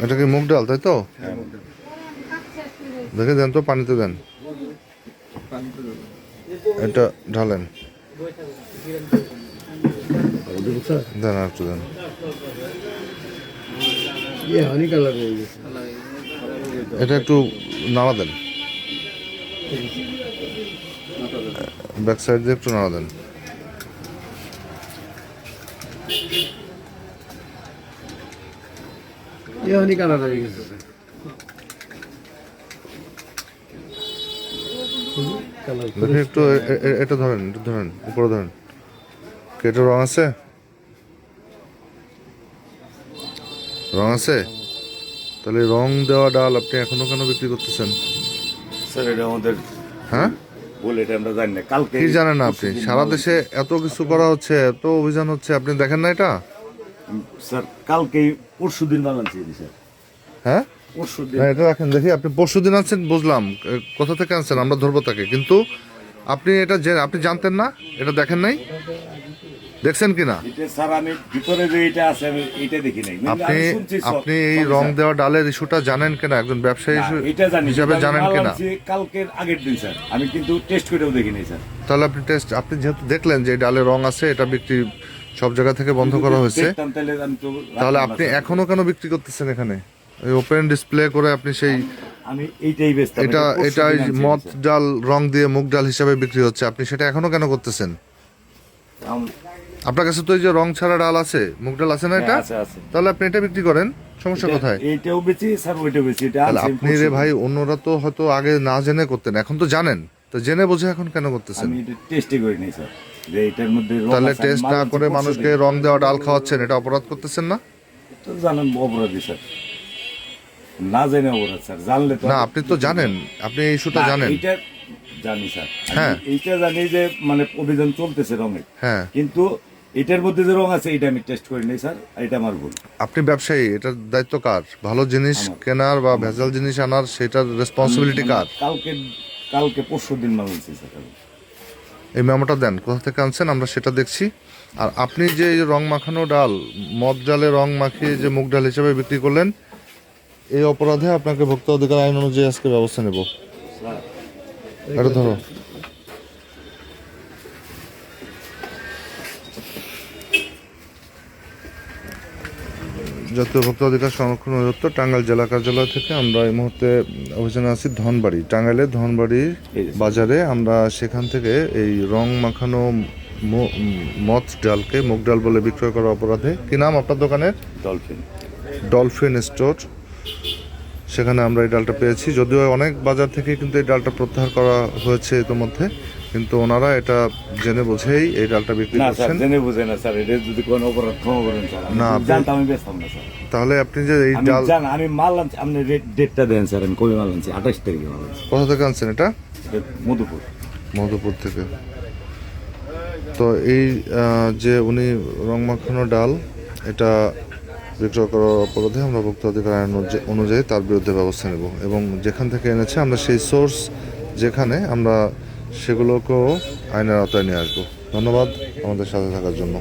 এটা কি মুগ ডাল তাই তো? হ্যাঁ, দেখে দেন তো পানিতে দেন। এটা ঢালেন। দেন আর দেন। এটা একটু নাড়া দেন। ব্যাক সাইড দিয়ে একটু নাড়া দেন। এখনই কানাডা হয়ে গেছে। একটু এটা ধরেন এটা ধরেন উপরে ধরেন। এটা রং আছে? রং আছে? তাহলে রং দেওয়া ডাল আপনি এখনও কেন বিক্রি করতেছেন? স্যার এটা আমাদের হ্যাঁ? বলে এটা আমরা জানি না। কালকে কি জানেন না আপনি? সারা দেশে এত কিছু করা হচ্ছে এত অভিযান হচ্ছে আপনি দেখেন না এটা? স্যার কালকে পরশু দিন বানাচ্ছি স্যার। হ্যাঁ? পরশু দিন এটা রাখেন দেখি আপনি পরশু দিন আনছেন বুঝলাম। কোথা থেকে আনছেন আমরা ধরবো তাকে। কিন্তু আপনি এটা যে আপনি জানতেন না? এটা দেখেন নাই? দেখছেন কি না? আপনি আপনি এই রং দেওয়া ডালের ইস্যুটা জানেন কিনা? একজন ব্যবসায়ী হিসেবে- জানেন কিনা? কালকের আগের দিন স্যার। আমি কিন্তু টেস্ট করেও দেখি নাই স্যার। তাহলে আপনি টেস্ট আপনি যেহেতু দেখলেন যে এই ডালে রং আছে এটা বিক্রি সব জায়গা থেকে বন্ধ করা হয়েছে। তাহলে আপনি এখনও কেন বিক্রি করতেছেন এখানে? এই ওপেন ডিসপ্লে করে আপনি সেই আমি এইটাই বেচতাম এটা এটা মদ ডাল রং দিয়ে মুগ ডাল হিসাবে বিক্রি হচ্ছে আপনি সেটা এখনও কেন করতেছেন? আপনার কাছে তো এই যে রং ছাড়া ডাল আছে মুগ ডাল আছে না এটা? হ্যাঁ, আছে। তাহলে আপনি এটা বিক্রি করেন সমস্যা কোথায়? এইটাও বেচি স্যার ওইটাও বেচি এটা আপনি রে ভাই অন্যরা তো হয়তো আগে না জেনে করতেন এখন তো জানেন। তো জেনে বুঝে এখন কেন করতেছেন? আমি এটা টেস্টই করি নাই স্যার। যে এটার মধ্যে তাহলে টেস্ট না করে মানুষকে রং দেওয়া ডাল খাওয়াচ্ছেন এটা অপরাধ করতেছেন না? তো জানেন অপরাধী স্যার। না জেনে অপরাধ স্যার। জানলে তো না আপনি তো জানেন আপনি এই ইস্যুটা জানেন। জানি স্যার। হ্যাঁ। এইটা জানি যে মানে অভিযান চলতেছে রঙের হ্যাঁ। কিন্তু এটার মধ্যে যে রং আছে এটা আমি টেস্ট করি নাই স্যার। এটা আমার ভুল। আপনি ব্যবসায়ী এটার দায়িত্ব কার? ভালো জিনিস কেনার বা ভেজাল জিনিস আনার সেটার রেসপন্সিবিলিটি কার? কালকে কালকে পরশু দিন মানছি স্যার। এই মেমোটা দেন কোথা থেকে আনছেন? আমরা সেটা দেখছি। আর আপনি যে রং মাখানো ডাল মদ ডালে রং মাখিয়ে যে মুগ ডাল হিসেবে বিক্রি করলেন এই অপরাধে আপনাকে ভোক্তা অধিকার আইন অনুযায়ী আজকে ব্যবস্থা নেব। এটা ধরো। জাতীয় ভোক্তা অধিকার সংরক্ষণ অধিদপ্তর টাঙ্গাইল জেলা কার্যালয় থেকে আমরা এই মুহূর্তে অভিযানে আছি ধনবাড়ি। টাঙ্গাইলের ধনবাড়ির বাজারে আমরা সেখান থেকে এই রং মাখানো মদ ডালকে মুগ ডাল বলে বিক্রয় করা অপরাধে। কি নাম আপনার দোকানের? ডলফিন। Dolphin store. সেখানে আমরা এই ডালটা পেয়েছি। যদিও অনেক বাজার থেকে কিন্তু এই ডালটা প্রত্যাহার করা হয়েছে ইতিমধ্যে। কিন্তু ওনারা এটা জেনে বুঝেই এই ডালটা বিক্রি করছেন। জেনে বুঝে না স্যার এটা যদি কোনো অপরাধ ক্ষমা করেন স্যার না, জানতাম আমি বেচতাম না স্যার। তাহলে আপনি যে এই ডাল জান আমি মাল আনছি আপনি ডেটটা দেন স্যার আমি কবে মাল আনছি? আঠাশ তারিখে কোথা থেকে আনছেন এটা? মধুপুর। মধুপুর থেকে। তো এই যে উনি রং মাখানো ডাল এটা বিক্রয় করার অপরাধে আমরা ভোক্তা অধিকার আইন অনুযায়ী তার বিরুদ্ধে ব্যবস্থা নেব। এবং যেখান থেকে এনেছে আমরা সেই সোর্স যেখানে আমরা সেগুলোকেও আইনের আওতায় নিয়ে আসব। ধন্যবাদ আমাদের সাথে থাকার জন্য।